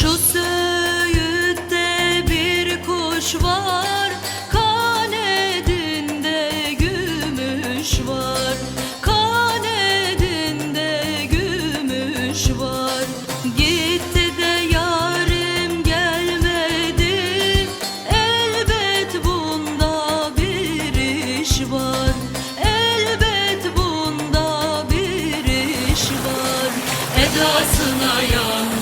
Şu söğütte bir kuş var Kanedinde gümüş var. Kanedinde gümüş var. Gitti de yarim gelmedi Elbet bunda bir iş var. Elbet bunda bir iş var. Edasına yan